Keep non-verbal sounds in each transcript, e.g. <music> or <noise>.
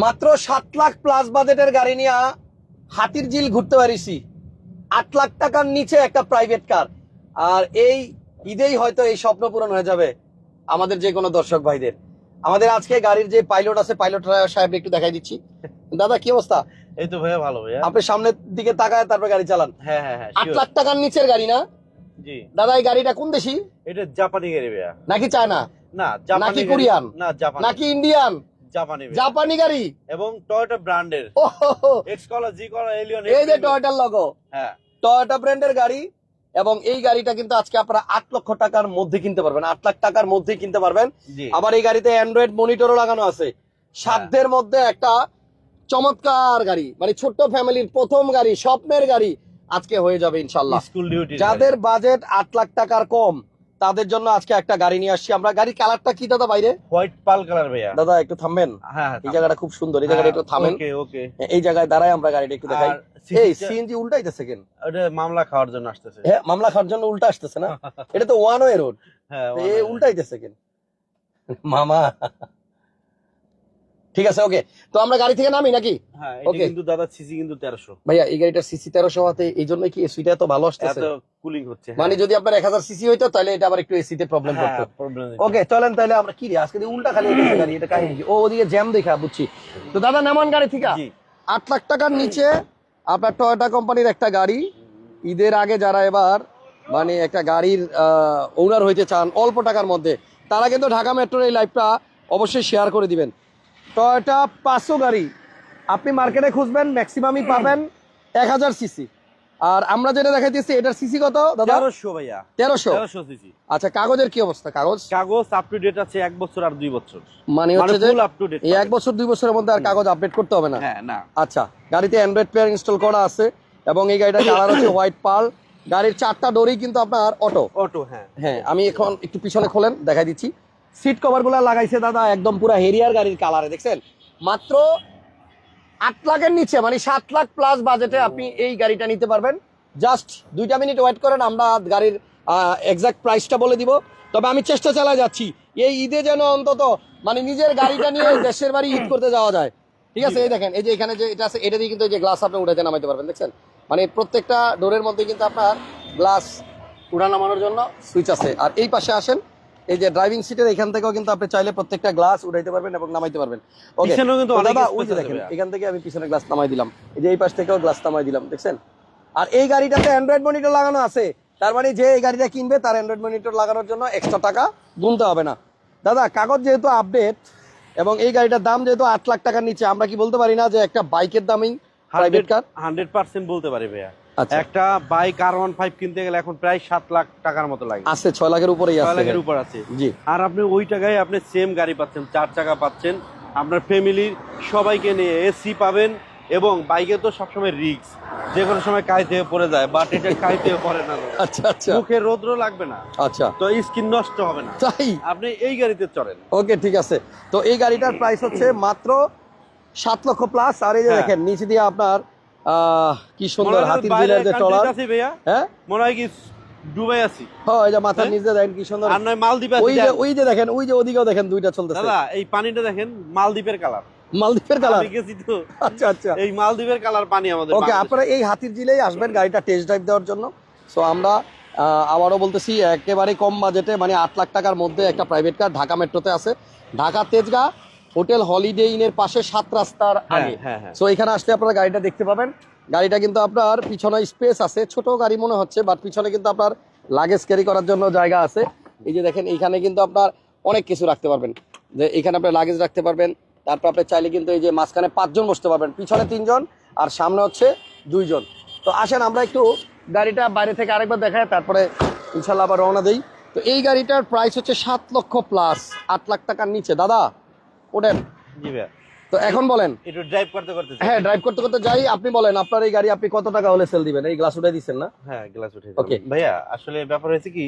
মাত্র সাত লাখ প্লাস বাজেটের গাড়ি নিয়ে হাতির ঝিল ঘুরতে পারিছি। আট লাখ টাকার নিচে একটা প্রাইভেট কার আর এই ঈদেই হয়তো এই স্বপ্ন পূরণ হয়ে যাবে আমাদের যে কোনো দর্শক ভাইদের। আমাদের আজকে গাড়ির যে পাইলট আছে পাইলট সাহেব একটু দেখাই দিচ্ছি। দাদা কি অবস্থা? এই তো ভাইয়া ভালো ভাইয়া। আপনি সামনের দিকে তাকায় তারপর গাড়ি চালান। হ্যাঁ হ্যাঁ হ্যাঁ আট লাখ টাকার নিচের গাড়ি না? জি। দাদা এই গাড়িটা কোন দেশি? এটা জাপানি গাড়ি ভাইয়া। নাকি চায়না? না জাপানি নাকি কোরিয়ান? না জাপানি। নাকি ইন্ডিয়ান? জাপানি জাপানি গাড়ি? এবং টয়োটা ব্র্যান্ডের। এক্স জি কলার এলিয়ন এই যে টয়োটার লগো হ্যাঁ। টয়োটা ব্র্যান্ডের গাড়ি এবং এই গাড়িটা কিন্তু আজকে আপনারা আট লক্ষ টাকার মধ্যে কিনতে পারবেন। আট লাখ টাকার মধ্যে কিনতে পারবেন। আবার এই গাড়িতে অ্যান্ড্রয়েড মনিটরও লাগানো আছে। সাধ্যের মধ্যে একটা চমৎকার গাড়ি মানে ছোট্ট ফ্যামিলির প্রথম গাড়ি স্বপ্নের গাড়ি আজকে হয়ে যাবে ইনশাল্লাহ যাদের বাজেট আট লাখ টাকার কম তাদের জন্য আজকে একটা গাড়ি নিয়ে আসছি। আমরা গাড়ির কালারটা কি দাদা বাইরে? হোয়াইট পাল কালার ভাইয়া। দাদা একটু থামবেন? হ্যাঁ হ্যাঁ এই জায়গাটা খুব সুন্দর এই জায়গাটা একটু থামেন। ওকে ওকে এই জায়গায় দাঁড়ায় আমরা গাড়িটা একটু দেখাই। এই সিএনজি উল্টাইতেছে কেন? মামলা খাওয়ার জন্য আসতেছে। হ্যাঁ মামলা খাওয়ার জন্য উল্টা আসতেছে না? <laughs> এটা তো ওয়ান ওয়ে রোড হ্যাঁ এই উল্টাইতেছে কেন? মামা। ঠিক আছে ওকে তো আমরা গাড়ি থেকে নামি নাকি? হ্যাঁ এটা Okay. কিন্তু দাদা সিসি কিন্তু ভাইয়া এই গাড়িটার সিসি এই জন্য কি এসিটা এত ভালো আসতেছে? এত কুলিং হচ্ছে মানে যদি আপনার এক হাজার সিসি হইতো তাহলে এটা আবার একটু এসিতে প্রবলেম হ্যাঁ করতো। ওকে চলেন তাহলে আমরা কি রে আজকে উল্টা খালি গাড়ি এটা কাহিনী ও ওদিকে জ্যাম দেখা বুঝছি। তো দাদা নামান গাড়ি থেকে। আট লাখ টাকার নিচে আপনার টয়োটা কোম্পানির একটা গাড়ি। ঈদের আগে যারা এবার মানে একটা গাড়ির ওনার হইতে চান অল্প টাকার মধ্যে তারা কিন্তু ঢাকা মেট্রোর এই লাইফটা অবশ্যই শেয়ার করে দিবেন। টয়োটা পাঁচশো গাড়ি। আপনি মার্কেটে খুঁজবেন ম্যাক্সিমামই পাবেন এক হাজার সিসি আর আমরা যেটা দেখাইতেছি এটার সিসি কত দাদা? তেরোশো ভাইয়া। তেরোশো? তেরোশো সিসি আচ্ছা কাগজের কি অবস্থা কাগজ? কাগজ আপ টু ডেট আছে এক বছর আর দুই বছর। মানে মানে হচ্ছে যে আপ টু ডেট এই এক বছর দুই বছরের মধ্যে আর কাগজ আপডেট করতে হবে না? হ্যাঁ না। আচ্ছা গাড়িতে অ্যান্ড্রয়েড প্লেয়ার ইনস্টল করা আছে এবং এই গাড়িটা কালার হচ্ছে হোয়াইট পাল গাড়ির চারটা ডোরই কিন্তু আপনার অটো অটো হ্যাঁ। হ্যাঁ আমি এখন একটু পিছনে খোলেন দেখাই দিচ্ছি। সিট কভারগুলা লাগাইছে দাদা, একদম পুরো হেরিয়ার গাড়ির কালারে দেখছেন? মাত্র আট লাখের নিচে মানে সাত লাখ প্লাস বাজেটে আপনি এই গাড়িটা নিতে পারবেন। জাস্ট দুইটা মিনিট ওয়েট করেন, আমরা গাড়ির এক্সাক্ট প্রাইসটা বলে দিব। তবে আমি চেষ্টা চালা যাচ্ছি। এই ঈদে যেন অন্তত মানে নিজের গাড়িটা নিয়ে দেশের বাড়ি ঈদ করতে যাওয়া যায়। ঠিক আছে? এই দেখেন, এই যে এখানে যে এটা আছে, এটা দিয়ে কিন্তু এই যে গ্লাস আপনি উঠাতে নামাইতে পারবেন, দেখছেন? মানে প্রত্যেকটা ডোরের মধ্যে কিন্তু আপনার গ্লাস উড়া নামানোর জন্য সুইচ আছে। আর এই পাশে আসেন এই যে ড্রাইভিং সিটের এখান থেকেও কিন্তু আপনি চাইলে প্রত্যেকটা গ্লাস উঠাইতে পারবেন এবং নামাইতে পারবেন। ওকে কিন্তু দাদা ওই যে দেখেন এখান থেকে আমি পিছনে গ্লাস নামাই দিলাম। এই যে এই পাশ থেকেও গ্লাস নামাই দিলাম দেখছেন? আর এই গাড়িটাতে অ্যান্ড্রয়েড মনিটর লাগানো আছে। তার মানে যে এই গাড়িটা কিনবে তার অ্যান্ড্রয়েড মনিটর লাগানোর জন্য এক্সট্রা টাকা গুনতে হবে না। দাদা কাগজ যেহেতু আপডেট এবং এই গাড়িটার দাম যেহেতু আট লাখ টাকার নিচে আমরা কি বলতে পারি না যে একটা বাইকের দামই প্রাইভেট কার হান্ড্রেড পার্সেন্ট বলতে পারি ভাইয়া। একটা বাইক আর ওয়ান ফাইভ কিনতে গেলে এখন প্রায় সাত লাখ টাকার মতো লাগে। আছে ছয় লাখের উপরেই ছয় লাখের উপর আছে। জি। আর আপনি ওই টাকায় আপনি সেম গাড়ি পাচ্ছেন চার চাকা পাচ্ছেন। আপনার ফ্যামিলির সবাইকে নিয়ে এসি পাবেন এবং বাইকে তো সবসময় রিক্স যে কোনো সময় কাজ কাইতে পড়ে যায় বাট এটা কাইতে পড়ে না। আচ্ছা আচ্ছা। মুখে রৌদ্র লাগবে না। আচ্ছা। তো স্কিন নষ্ট হবে না। তাই? আপনি এই গাড়িতে চড়েন। ওকে ঠিক আছে। তো এই গাড়িটার প্রাইস হচ্ছে মাত্র সাত লক্ষ প্লাস আর এই যে হ্যাঁ। দেখেন নিচে দিয়ে আপনার কি সুন্দর হাতির যে টলার। হ্যাঁ মনে হয়? কি দুবাই আছি। হ্যাঁ, ওই যে মাথার হ্যাঁ? নিচে দেখেন কি সুন্দর। আর নয় মালদ্বীপ ওই যে ওই যে দেখেন ওই যে ওদিকেও দেখেন দুইটা চলতেছে। দাদা এই পানিটা দেখেন মালদ্বীপের কালার। মালদ্বীপের কালার? গেছি তো। আচ্ছা আচ্ছা। এই মালদ্বীপের কালার পানি আমাদের ওকে। আপনারা এই হাতির জিলেই আসবেন গাড়িটা টেস্ট ড্রাইভ দেওয়ার জন্য। সো আমরা আবারও বলতেছি একেবারে কম বাজেটে মানে আট লাখ টাকার মধ্যে একটা প্রাইভেট কার ঢাকা মেট্রোতে আছে। ঢাকা তেজগা হোটেল হলিডে ইনের পাশে সাত রাস্তার হ্যাঁ আগে। হ্যাঁ হ্যাঁ। সো এখানে আসলে আপনারা গাড়িটা দেখতে পাবেন। গাড়িটা কিন্তু আপনার পিছনে স্পেস আছে। ছোট গাড়ি মনে হচ্ছে বাট পিছনে কিন্তু আপনার লাগেজ ক্যারি করার জন্য জায়গা আছে। এই যে দেখেন এইখানে কিন্তু আপনার অনেক কিছু রাখতে পারবেন। যে এখানে আপনি লাগেজ রাখতে পারবেন। তারপর আপনি চাইলে কিন্তু এই যে মাঝখানে পাঁচজন বসতে পারবেন। পিছনে তিনজন আর সামনে হচ্ছে দুইজন। তো আসেন আমরা একটু গাড়িটা বাইরে থেকে আরেকবার দেখায় তারপরে ইনশাল্লাহ আবার রওনা দিই। তো এই গাড়িটার প্রাইস হচ্ছে সাত লক্ষ প্লাস আট লাখ টাকার নিচে। দাদা ওঠেন তো এখন বলেন। একটু ড্রাইভ করতে করতে হ্যাঁ ড্রাইভ করতে করতে যাই। আপনি বলেন আপনার এই গাড়ি আপনি কত টাকা হলে সেল দিবেন? এই গ্লাস উঠাই দিচ্ছেন না? হ্যাঁ গ্লাস উঠে. ভাইয়া আসলে ব্যাপার হয়েছে কি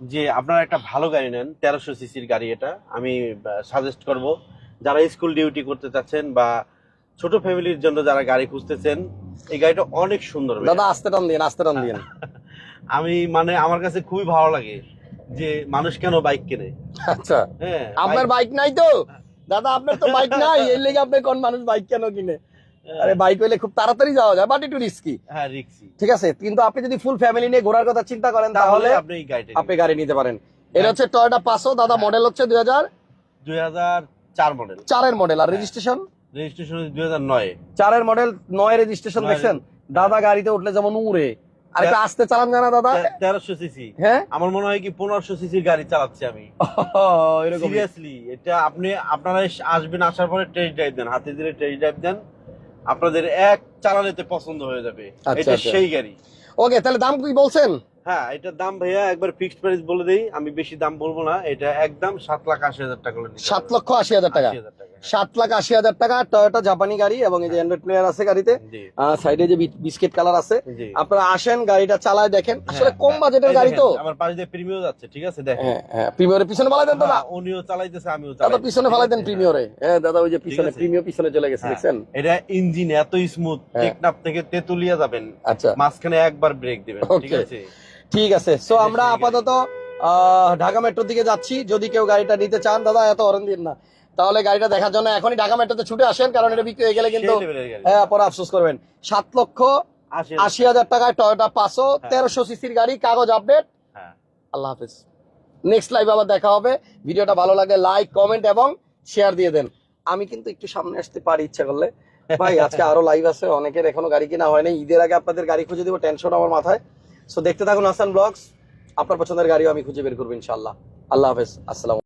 যে আপনারা একটা ভালো গাড়ি নেন তেরোশো সিসির গাড়ি এটা। আমি সাজেস্ট করব যারা স্কুল ডিউটি করতে চাচ্ছেন বা ছোট ফ্যামিলির জন্য যারা গাড়ি খুঁজতেছেন এই গাড়িটা অনেক সুন্দর দাদা আস্তে টান দিন আস্তে টান দিন <laughs> আমি মানে আমার কাছে খুবই ভালো লাগে। যে মানুষ কেন বাইক কেনে? আচ্ছা। হ্যাঁ আপনার বাইক নাই তো? দাদা আপনার তো বাইক নাই এর লেগে আপনি কোন মানুষ বাইক কেন কিনে? আরে বাইক হইলে খুব তাড়াতাড়ি যাওয়া যায় বাট একটু রিস্কি হ্যাঁ রিক্সি ঠিক আছে কিন্তু আপনি যদি ফুল ফ্যামিলি নিয়ে ঘোরার কথা চিন্তা করেন তাহলে আপনি গাড়িটা আপনি গাড়ি নিতে পারেন। এটা হচ্ছে টয়োটা পাঁচশো দাদা মডেল হচ্ছে দুই হাজার দুই হাজার চার মডেল চারের মডেল আর রেজিস্ট্রেশন রেজিস্ট্রেশন দুই হাজার নয়। চারের মডেল নয় রেজিস্ট্রেশন দেখছেন? দাদা গাড়িতে উঠলে যেমন উড়ে। আর একটু আস্তে চালান জানা দাদা। তেরোশো সিসি। হ্যাঁ? আমার মনে হয় কি পনেরোশো সিসির গাড়ি চালাচ্ছি আমি। <laughs> এরকম সিরিয়াসলি এটা আপনি আপনারা আসবেন আসার পরে টেস্ট ড্রাইভ দেন হাতে ধরে টেস্ট ড্রাইভ দেন। আপনাদের এক চালানেতে পছন্দ হয়ে যাবে। আচ্ছা, এটা আচ্ছা। সেই গাড়ি। ওকে তাহলে দাম কি বলছেন? হ্যাঁ এটার দাম ভাইয়া একবার ফিক্সড প্রাইস বলে দেই। আমি বেশি দাম বলব না। এটা একদম সাত লাখ আশি হাজার টাকা সাত লক্ষ আশি হাজার টাকা। 80,000 টাকা, হ্যাঁ। সাত লাখ আশি হাজার টাকা টয়োটা জাপানি গাড়ি এবং এই যে অ্যান্ড্রয়েড প্লেয়ার আছে গাড়িতে। সাইডে যে বিস্কিট কালার আছে। আপনারা আসেন গাড়িটা চালায় দেখেন। আসলে হ্যাঁ, কম হ্যাঁ। বাজেটের গাড়ি তো। আমার পাশে দিয়ে প্রিমিয়ার যাচ্ছে ঠিক আছে? দেখেন। হ্যাঁ হ্যাঁ পিছনে ফালাই দেন দাদা উনিও চালাইতেছে আমিও চালাই দাদা পিছনে ফালাই দেন প্রিমিয়রে হ্যাঁ দাদা ওই যে পিছনে। প্রিমিয়র পিছনে চলে গেছে দেখছেন? এটা ইঞ্জিন এত স্মুথ। টেকনাফ থেকে তেতুলিয়া যাবেন। আচ্ছা। মাঝখানে একবার ব্রেক দিবেন ঠিক আছে? ঠিক আছে। সো আমরা আপাতত আহ, ঢাকা মেট্রোর দিকে যাচ্ছি। যদি কেউ গাড়িটা নিতে চান দাদা এত অরেন দিন না। তাহলে গাড়িটা দেখার জন্য এখনই ঢাকা মেট্রোতে ছুটে আসেন কারণ এটা বিক্রি হয়ে গেলে কিন্তু। হ্যাঁ পরে আফসোস করবেন। সাত লক্ষ আশি হাজার টাকায় টয়োটা পাঁচশো তেরোশো সিসির গাড়ি কাগজ আপডেট। হ্যাঁ। আল্লাহ হাফিজ। নেক্সট লাইভ আবার দেখা হবে। ভিডিওটা ভালো লাগে লাইক কমেন্ট এবং শেয়ার দিয়ে দেন। আমি কিন্তু একটু সামনে আসতে পারি ইচ্ছা করলে। ভাই আজকে আরও লাইভ আছে অনেকের এখনও গাড়ি কিনা হয়নি। ঈদের আগে আপনাদের গাড়ি খুঁজে দিব টেনশন আমার মাথায়। সো দেখতে থাকুন হাসান ব্লগস আপনার পছন্দের গাড়িও আমি খুঁজে বের করব ইনশাল্লাহ আল্লাহ হাফেজ। আসসালাম